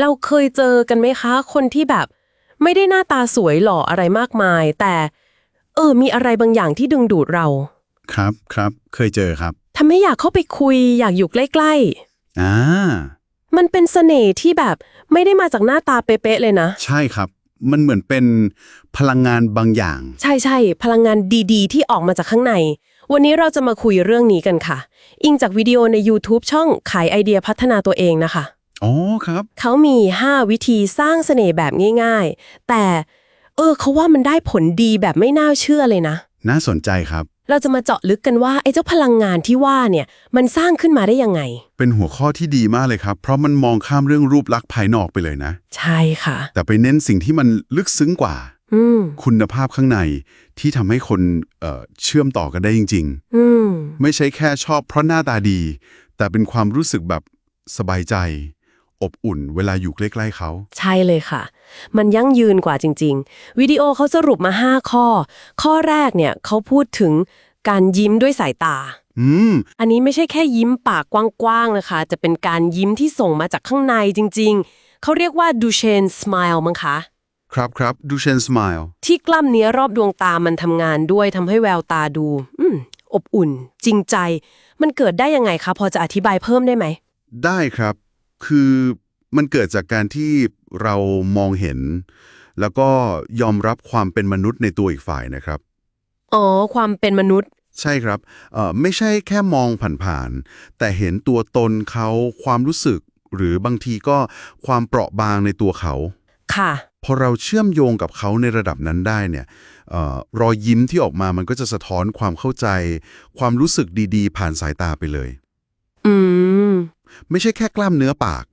เราเคยเจอกันไหมคะ คนที่แบบ ไม่ได้หน้าตาสวยหล่ออะไรมากมาย แต่เออ มีอะไรบางอย่างที่ดึงดูดเรา ครับครับ เคยเจอครับทำให้อยากเข้าไปคุย อยากอยู่ใกล้อ่าๆมันเป็นเสน่ห์ที่แบบไม่ได้มาจากหน้าตาเป๊ะๆเลยนะ ใช่ครับ มันเหมือนเป็นพลังงานบางอย่าง ใช่ใช่พลังงานดีๆ ที่ออกมาจากข้างใน วันนี้เราจะมาคุยเรื่องนี้กันค่ะ อิงจากวิดีโอใน YouTube ช่องขายไอเดียพัฒนาตัวเองนะคะ อ๋อครับ เขามี 5 วิธีสร้างเสน่ห์แบบง่าย ๆ แต่ เออเขาว่ามันได้ผลดีแบบไม่น่าเชื่อเลยนะ น่าสนใจครับ เราจะมาเจาะลึกกันว่าไอ้เจ้าพลังงานที่ว่าเนี่ยมันสร้างขึ้นมาได้ยังไง เป็นหัวข้อที่ดีมากเลยครับ เพราะมันมองข้ามเรื่องรูปลักษณ์ภายนอกไปเลยนะ ใช่ค่ะ แต่ไปเน้นสิ่งที่มันลึกซึ้งกว่า อืม คุณภาพข้างในที่ทำให้คนเอ่อเชื่อมต่อกันได้จริง อืม ๆ ไม่ใช่แค่ชอบเพราะหน้าตาดี แต่เป็นความรู้สึกแบบสบายใจ อบอุ่นเวลาอยู่ใกล้ๆเขา ใช่เลยค่ะ มันยั่งยืนกว่าจริง ๆ วิดีโอเขาสรุปมา 5 ข้อ ข้อแรกเนี่ยเขาพูดถึงการยิ้มด้วยสายตา อืม อันนี้ไม่ใช่แค่ยิ้มปากกว้างๆนะคะ จะเป็นการยิ้มที่ส่งมาจากข้างในจริง ๆ เขาเรียกว่าดูเชนส m ม l e มั้งคะ ครับครับดูเชนสม l e ที่กล้ามเนื้อรอบดวงตามันทำงานด้วยทำให้แววตาดู อืม อบอุ่น จริงใจ มันเกิดได้ยังไงคะ พอจะอธิบายเพิ่มได้ไหม ได้ครับ คือมันเกิดจากการที่เรามองเห็น แล้วก็ยอมรับความเป็นมนุษย์ในตัวอีกฝ่ายนะครับ อ๋อ ความเป็นมนุษย์ ใช่ครับเอ่อไม่ใช่แค่มองผ่านๆแต่เห็นตัวตนเขาความรู้สึก หรือบางทีก็ความเปราะบางในตัวเขา ค่ะ พอเราเชื่อมโยงกับเขาในระดับนั้นได้เนี่ยเออรอยยิ้มที่ออกมามันก็จะสะท้อนความเข้าใจ ความรู้สึกดีๆ ผ่านสายตาไปเลยอืม ไม่ใช่แค่กล้ามเนื้อปาก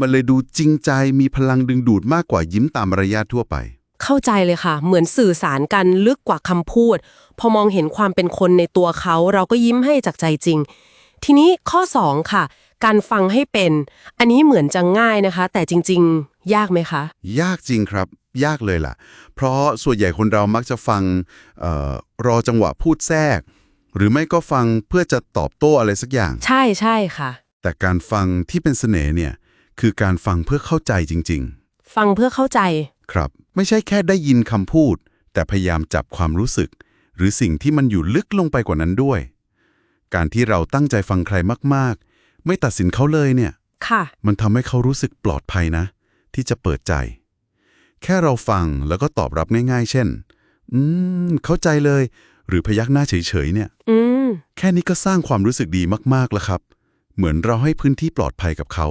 มันเลยดูจริงใจมีพลังดึงดูดมากกว่ายิ้มตามมารยาททั่วไป เข้าใจเลยค่ะ เหมือนสื่อสารกันลึกกว่าคำพูด พอมองเห็นความเป็นคนในตัวเขา เราก็ยิ้มให้จากใจจริง ทีนี้ข้อ 2 ค่ะ การฟังให้เป็น อันนี้เหมือนจะง่ายนะคะ แต่จริง ๆ ยากไหมคะ ยากจริงครับ ยากเลยล่ะ เพราะส่วนใหญ่คนเรามักจะฟังเออรอจังหวะพูดแทรก หรือไม่ก็ฟังเพื่อจะตอบโต้อะไรสักอย่าง ใช่ใช่ค่ะ แต่การฟังที่เป็นเสน่ห์เนี่ยคือการฟังเพื่อเข้าใจจริง ฟังเพื่อเข้าใจ ๆ ครับ ไม่ใช่แค่ได้ยินคำพูด แต่พยายามจับความรู้สึก หรือสิ่งที่มันอยู่ลึกลงไปกว่านั้นด้วย การที่เราตั้งใจฟังใครมาก ๆ ไม่ตัดสินเขาเลยเนี่ย ค่ะ มันทำให้เขารู้สึกปลอดภัยนะ ที่จะเปิดใจ แค่เราฟังแล้วก็ตอบรับง่ายๆ เช่น อืม เข้าใจเลย หรือพยักหน้าเฉยๆเนี่ย อืม แค่นี้ก็สร้างความรู้สึกดีมากๆแล้วครับ เหมือนเราให้พื้นที่ปลอดภัยกับเขา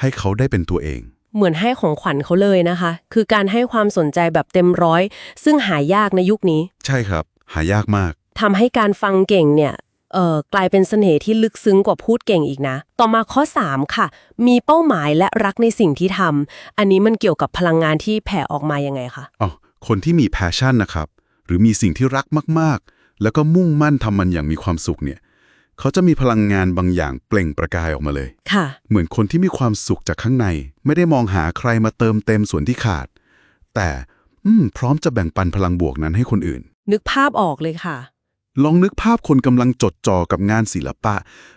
ให้เขาได้เป็นตัวเอง เหมือนให้ของขวัญเขาเลยนะคะ คือการให้ความสนใจแบบเต็มร้อย ซึ่งหายากในยุคนี้ ใช่ครับ หายากมาก ทำให้การฟังเก่งเนี่ยเอ่อกลายเป็นเสน่ห์ที่ลึกซึ้งกว่าพูดเก่งอีกนะ ต่อมาข้อ 3 ค่ะ มีเป้าหมายและรักในสิ่งที่ทำ อันนี้มันเกี่ยวกับพลังงานที่แผ่ออกมายังไงคะ อ๋อ คนที่มี passion นะครับ หรือมีสิ่งที่รักมาก ๆ แล้วก็มุ่งมั่นทำมันอย่างมีความสุขเนี่ย เขาจะมีพลังงานบางอย่างเปล่งประกายออกมาเลย ค่ะ เหมือนคนที่มีความสุขจากข้างใน ไม่ได้มองหาใครมาเติมเต็มส่วนที่ขาด แต่อืมพร้อมจะแบ่งปันพลังบวกนั้นให้คนอื่น นึกภาพออกเลยค่ะ ลองนึกภาพคนกำลังจดจ่อกับงานศิลปะ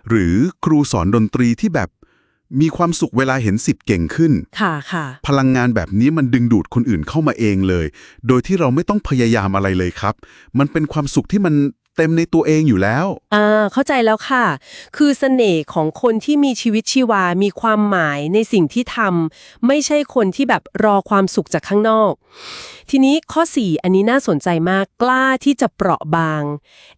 หรือครูสอนดนตรีที่แบบ มีความสุขเวลาเห็นสิทธิ์เก่งขึ้น ค่ะค่ะ พลังงานแบบนี้มันดึงดูดคนอื่นเข้ามาเองเลย โดยที่เราไม่ต้องพยายามอะไรเลยครับ มันเป็นความสุขที่มัน เต็มในตัวเองอยู่แล้ว อ่า เข้าใจแล้วค่ะ คือเสน่ห์ของคนที่มีชีวิตชีวา มีความหมายในสิ่งที่ทำ ไม่ใช่คนที่แบบรอความสุขจากข้างนอก ทีนี้ข้อ 4 อันนี้น่าสนใจมาก กล้าที่จะเปราะบาง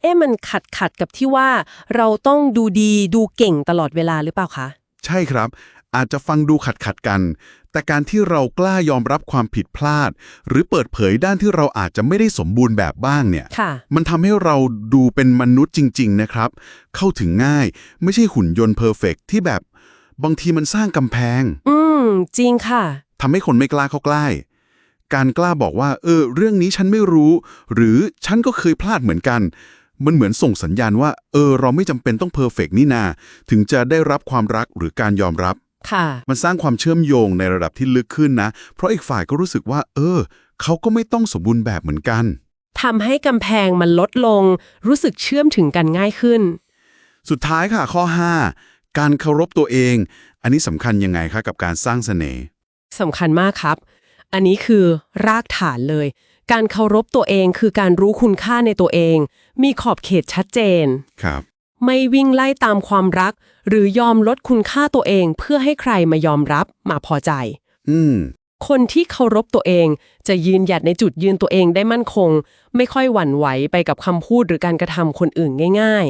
เอ๊ะ มันขัดขัดกับที่ว่า เราต้องดูดีดูเก่งตลอดเวลาหรือเปล่าคะ ใช่ครับ อาจจะฟังดูขัดขัดๆกัน แต่การที่เรากล้ายอมรับความผิดพลาด หรือเปิดเผยด้านที่เราอาจจะไม่ได้สมบูรณ์แบบบ้างเนี่ยค่ะมันทำให้เราดูเป็นมนุษย์จริง ๆ นะครับ เข้าถึงง่าย ไม่ใช่หุ่นยนต์เพอร์เฟกที่แบบบางทีมันสร้างกำแพง อืม จริงค่ะทำให้คนไม่กล้าเข้าใกล้ การกล้าบอกว่า เออ เรื่องนี้ฉันไม่รู้ หรือฉันก็เคยพลาดเหมือนกันมันเหมือนส่งสัญญาณว่า เออ เราไม่จำเป็นต้องเพอร์เฟกนี่นา ถึงจะได้รับความรักหรือการยอมรับ ค่ะ มันสร้างความเชื่อมโยงในระดับที่ลึกขึ้นนะ เพราะอีกฝ่ายก็รู้สึกว่า เออ เขาก็ไม่ต้องสมบูรณ์แบบเหมือนกันทำให้กำแพงมันลดลง รู้สึกเชื่อมถึงกันง่ายขึ้น สุดท้ายค่ะข้อ 5 การเคารพตัวเอง อันนี้สำคัญยังไงคะกับการสร้างเสน่ห์สำคัญมากครับ อันนี้คือรากฐานเลย การเคารพตัวเองคือการรู้คุณค่าในตัวเอง มีขอบเขตชัดเจน ครับ ไม่วิ่งไล่ตามความรัก หรือยอมลดคุณค่าตัวเอง เพื่อให้ใครมายอมรับมาพอใจ อืม คนที่เคารพตัวเอง จะยืนหยัดในจุดยืนตัวเองได้มั่นคง ไม่ค่อยหวั่นไหวไปกับคำพูดหรือการกระทำคนอื่นง่าย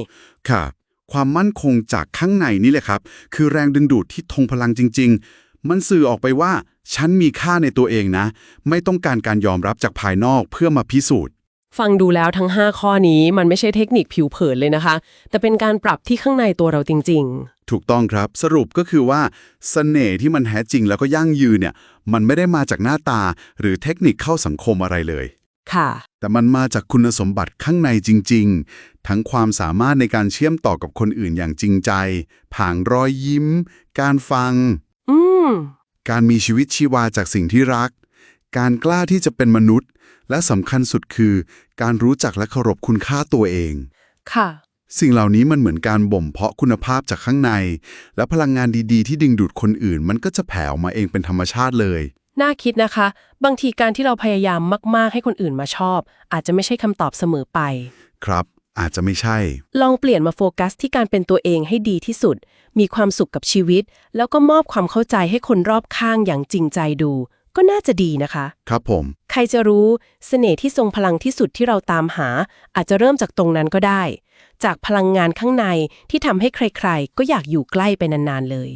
ครับความมั่นคงจากข้างในนี่แหละครับ คือแรงดึงดูดที่ทงพลังจริง ๆ มันสื่อออกไปว่า ฉันมีค่าในตัวเองนะ ไม่ต้องการการยอมรับจากภายนอกเพื่อมาพิสูจน์ๆ ฟังดูแล้วทั้ง 5 ข้อนี้มันไม่ใช่เทคนิคผิวเผินเลยนะคะ แต่เป็นการปรับที่ข้างในตัวเราจริงถูกต้องครับสรุปก็คือว่าเสน่ห์ที่มันแท้จริงแล้วก็ยั่งยืนเนี่ย มันไม่ได้มาจากหน้าตา หรือเทคนิคเข้าสังคมอะไรเลยๆค่ะ แต่มันมาจากคุณสมบัติข้างในจริง ๆ ทั้งความสามารถในการเชื่อมต่อกับคนอื่นอย่างจริงใจ ผางรอยยิ้ม การฟัง อืมการมีชีวิตชีวาจากสิ่งที่รัก การกล้าที่จะเป็นมนุษย์ และสำคัญสุดคือ การรู้จักและเคารพคุณค่าตัวเอง ค่ะ สิ่งเหล่านี้มันเหมือนการบ่มเพาะคุณภาพจากข้างใน และพลังงานดีๆ ที่ดึงดูดคนอื่น มันก็จะแผ่ออกมาเองเป็นธรรมชาติเลย น่าคิดนะคะ บางทีการที่เราพยายามมาก ๆ ให้คนอื่นมาชอบ อาจจะไม่ใช่คำตอบเสมอไป ครับ อาจจะไม่ใช่ ลองเปลี่ยนมาโฟกัสที่การเป็นตัวเองให้ดีที่สุด มีความสุขกับชีวิต แล้วก็มอบความเข้าใจให้คนรอบข้างอย่างจริงใจดู ก็น่าจะดีนะคะ ครับผม ใครจะรู้เสน่ห์ที่ทรงพลังที่สุดที่เราตามหา อาจจะเริ่มจากตรงนั้นก็ได้ จากพลังงานข้างในที่ทำให้ใครๆ ก็อยากอยู่ใกล้ไปนานๆเลย